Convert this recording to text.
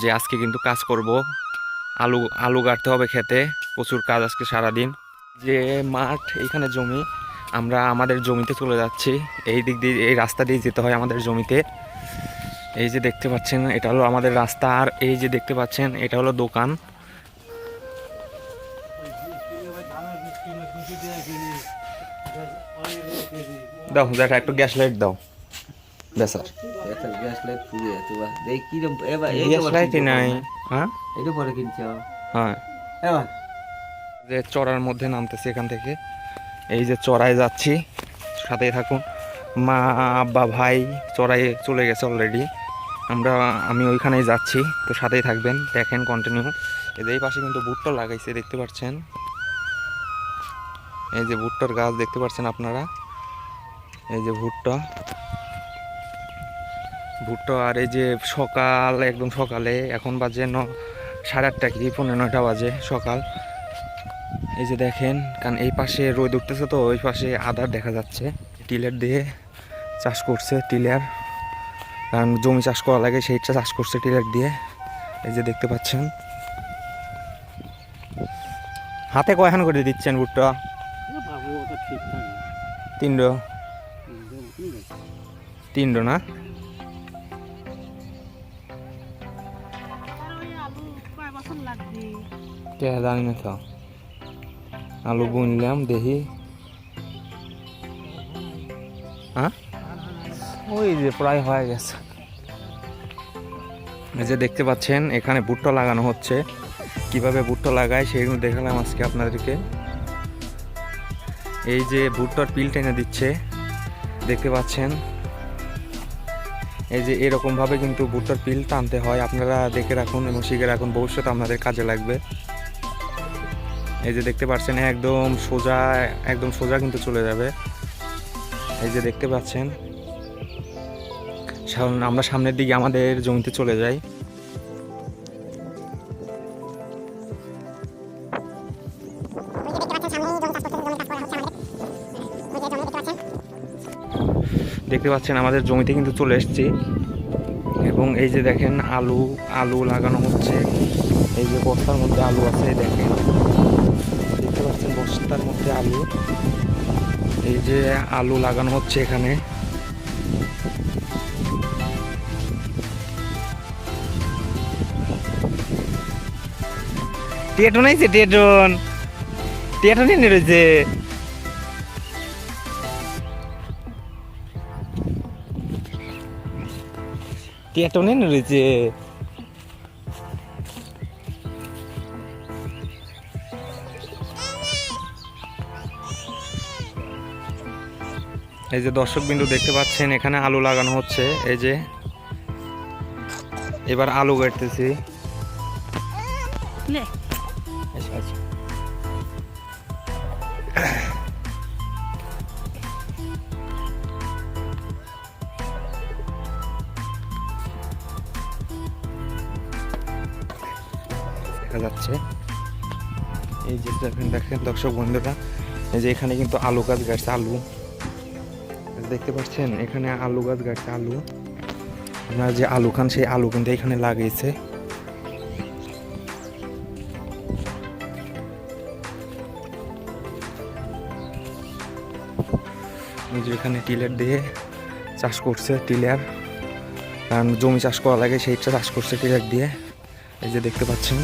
যে আজকে কিন্তু কাজ করব। আলু আলু গাড়তে হবে খেতে, প্রচুর কাজ আজকে সারাদিন। যে মাঠ এইখানে জমি, আমরা আমাদের জমিতে চলে যাচ্ছি। এই দিক দিয়ে, এই রাস্তা দিয়ে যেতে হয় আমাদের জমিতে। এই যে দেখতে পাচ্ছেন, এটা হলো আমাদের রাস্তা। আর এই যে দেখতে পাচ্ছেন, এটা হলো দোকান। দাও, দেখা, একটু গ্যাস লাইট দাও। বেসার একটা গ্যাস লাইট পুড়ে আছে বা কি রকম এবার এই গ্যাস লাইটই নাই হ্যাঁ এটা পরে কিনছ হ্যাঁ এবার যে চড়ার মধ্যে নামতেছি এখান থেকে। এই যে চড়ায় যাচ্ছি সাথেই থাকুন। মা আব্বা ভাই চড়াই চলে গেছে অলরেডি আমরা আমি ওইখানেই যাচ্ছি তো সাথেই থাকবেন দেখেন কন্টিনিউ এদের এই পাশে কিন্তু ভুট্টা লাগাইছে দেখতে পাচ্ছেন? এই যে ভুট্টার গাছ দেখতে পাচ্ছেন আপনারা? এই যে ভুট্টা। ভুট্টা আর এই যে সকাল একদম সকালে এখন বাজে ন সাড়ে আটটা কি পনেরো নয়টা বাজে সকাল। এই যে দেখেন কারণ এই পাশে রোদ উঠতেছে তো ওই পাশে আদার দেখা যাচ্ছে। টিলার দিয়ে চাষ করছে টিলার। কারণ জমি চাষ করা লাগে সেইটা চাষ করছে টিলার দিয়ে। এই যে দেখতে পাচ্ছেন। হাতে কয়খান করে দিচ্ছেন ভুট্টা? তিনডো। তিনডো না? জানি না আলু বুনলাম, দেখি। হ্যাঁ? ওই যে প্রায় হয়ে গেছে। এই যে দেখতে পাচ্ছেন, এখানে ভুট্টা লাগানো হচ্ছে। কীভাবে ভুট্টা লাগায় সেইগুলো দেখালাম আজকে আপনাদেরকে। এই যে ভুট্টার পিল টেনে দিচ্ছে, দেখতে পাচ্ছেন। এই যে এরকমভাবে কিন্তু ভুট্টার পিল টানতে হয়, আপনারা দেখে রাখুন এবং শিখে রাখুন, ভবিষ্যতে আপনাদের কাজে লাগবে। এই যে দেখতে পাচ্ছেন, একদম সোজা একদম সোজা কিন্তু চলে যাবে। এই যে দেখতে পাচ্ছেন আমরা সামনের দিকে আমাদের জমিতে চলে যাই। দেখতে পাচ্ছেন আমাদের জমিতে কিন্তু চলে এসেছি। এবং এই যে দেখেন আলু আলু লাগানো হচ্ছে। এই যে বস্তার মধ্যে আলু আছে দেখেন। দেখতে পাচ্ছেন বস্তার মধ্যে আলু। এই যে আলু লাগানো হচ্ছে এখানে। টেটন আইছে টেটন টেটন এনে রয়েছে। টেটন এনে রয়েছে এই যে দর্শক বিন্দু দেখতে পাচ্ছেন এখানে আলু লাগানো হচ্ছে। এই যে এবার আলু কাটতেছি। আচ্ছা, আচ্ছা। দেখা যাচ্ছে। এই যে দেখেন দেখেন দর্শক বন্ধুরা, এই যে এখানে কিন্তু আলু গাছ গাছছে আলু। দেখতে পাচ্ছেন, এখানে আলু গাছ গাছছে আলু। আপনারা যে আলু খান, সেই আলু কিন্তু এখানে লাগিয়েছে। যে এখানে টিলার দিয়ে চাষ করছে টিলার। কারণ জমি চাষ করা লাগে সেইটা চাষ করছে টিলার দিয়ে। এই যে দেখতে পাচ্ছেন।